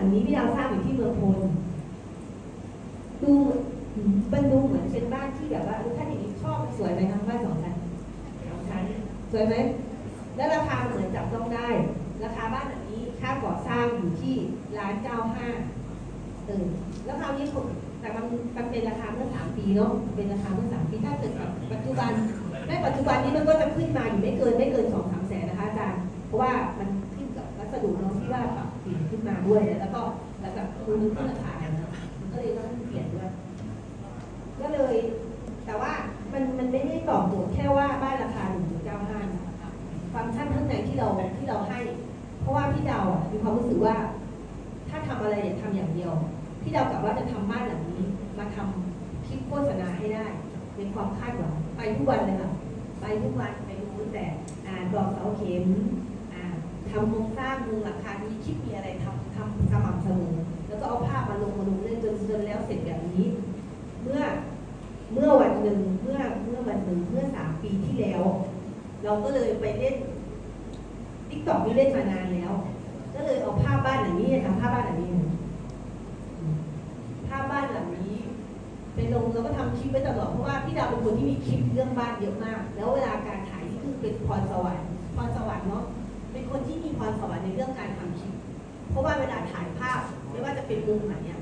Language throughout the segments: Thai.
ลังนี้พี่ดาวสร้างอยู่ที่เมืองพลดูมันดูเหมือนเป็นบ้านที่แบบว่าท่านอย่างนี้ชอบสวยไหมคะบ้านสองชั้นสองชั้นสวยไหมแล้วราคาเหมือนจับต้องได้ ราคาบ้านหลังนี้ค่าก่อสร้างอยู่ที่ล้านเก้าห้าเออแล้วคราวนี้ผมแต่มันมันเป็นราคาเมื่อสามปีเนาะเป็นราคาเมื่อสามปีถ้าเกิดปัจจุบันในปัจจุบันนี้มันก็จะขึ้นมาอยู่ไม่เกินไม่เกินสองสามแสนนะคะอาจารย์เพราะว่ามันขึ้นกับวัสดุเนาะที่ว่าปรับเปลี่ยนขึ้นมาด้วยแล้วก็แล้วก็คือมันขึ้นราคากันมันก็เลยต้องเปลี่ยนด้วย ก็เลย แต่ว่ามันมันไม่ได้ตอบโจทย์แค่ว่าบ้านราคาหนึ่งเก้าห้าฟังก์ชันข้างในที่เราที่เราให้ เพราะว่าพี่ดาวมีความรู้สึกว่า ถ้าทำอะไรอย่าทำอย่างเดียว พี่ดาวกลับว่าจะทำบ้านหลังนี้ มาทำคลิปโฆษณาให้ได้เป็นความคาดหวังไปทุกวันเลยค่ะไปทุกวันไปดูตั้งแต่อ่าดอกเสาเข็มอ่าทำโครงสร้างมุงหลัง เสร็จแบบนี้ เมื่อเมื่อวันหนึ่งเมื่อเมื่อวันหนึ่งเมื่อสามปีที่แล้ว เราก็เลยไปเล่นติ๊กต็อกนี่เล่นมานานแล้ว ก็เลยเอาภาพบ้านหลังนี้ทำภาพบ้านหลังนี้ภาพบ้านหลังนี้ไปลงแล้วก็ทำคลิปไว้ตลอดเพราะว่าพี่ดาวเป็นคนที่มีคลิปเรื่องบ้านเยอะมาก แล้วเวลาการถ่ายนี่คือเป็นพรสวรรค์พรสวรรค์เนาะเป็นคนที่มีพรสวรรค์ในเรื่องการทำคลิป เพราะว่าเวลาถ่ายภาพไม่ว่าจะเป็นมุมไหนเนี่ย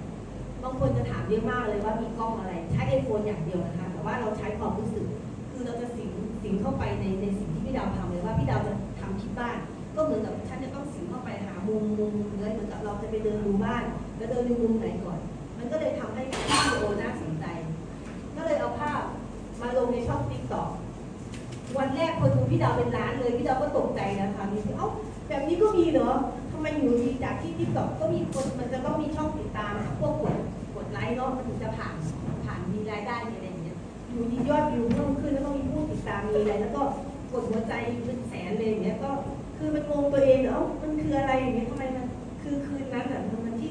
บางคนจะถามเยอะมากเลยว่ามีกล้องอะไร ใช้ไอโฟนอย่างเดียวนะคะ แต่ว่าเราใช้ความรู้สึก คือเราจะสิงสิงเข้าไปในในสิ่งที่พี่ดาวทำเลยว่าพี่ดาวจะทำคลิปบ้าน ก็เหมือนกับฉันจะต้องสิงเข้าไปหามุมมุมเลยเหมือนกับเราจะไปเดินดูบ้าน แล้วเดินดูมุมไหนก่อน มันก็เลยทำให้วิดีโอน่าสนใจ ก็เลยเอาภาพมาลงในช่องติ๊กต็อกวันแรกคนดูพี่ดาวเป็นล้านเลยพี่ดาวก็ตกใจนะคะนี่เอ้าแบบนี้ก็มีเหรอทำไมอยู่ดีจากที่ติ๊กต็อกก็มีคนมันจะต้องมีช่องติดตามพวกกด กดไลค์เนาะมันถึงจะผ่านผ่านมีรายได้มีอะไรอย่างเงี้ยอยู่ดียอดวิวเพิ่มขึ้นแล้วก็มีผู้ติดตามมีอะไรแล้วก็กดหัวใจเป็นแสนเลยอย่างเงี้ยก็คือมันงงตัวเองเนาะมันคืออะไรอย่างเงี้ยทำไมมันคือคืนนั้นอะมันที่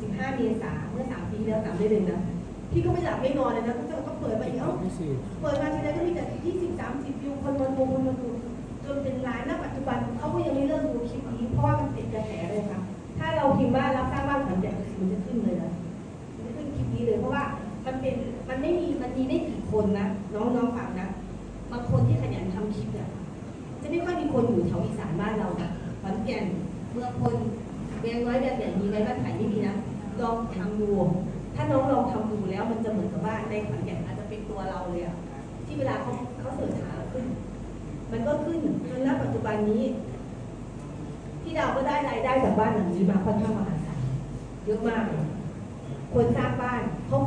สิบห้าเมษาเมื่อสามปีที่แล้วสามเดือนเลยนะพี่ก็ไม่หลับไม่นอนเลยนะก็จะต้องเปิดมาอีกเอ้าเปิดมาทีไรก็มีแต่ยี่สิบสามสิบวิวคนมาดูคนมาดูจนเป็นล้านณปัจจุบันเขาก็ยังไม่เลิกดูคลิปนี้เพราะว่า มีไม่กี่คนนะน้องน้องฟังนะบางคนที่ขยันทำคลิปเนี่ยจะไม่ค่อยมีคนอยู่แถวอีสานบ้านเรานะขอนแก่นเมืองพลเวียงน้อยแบบใหญ่มีไหมบ้านไผ่ไม่มีนะลองทำดูถ้าน้องลองทำดูแล้วมันจะเหมือนกับว่าในขอนแก่นอาจจะเป็นตัวเราเลยอะที่เวลาเขาเขาเสิร์ชหาเราขึ้น มันก็ขึ้นจนณปัจจุบันนี้พี่ดาวก็ได้รายได้จากบ้านหลังนี้มาค่อนข้างมหาศาลเยอะมาก คนสร้างบ้านเขา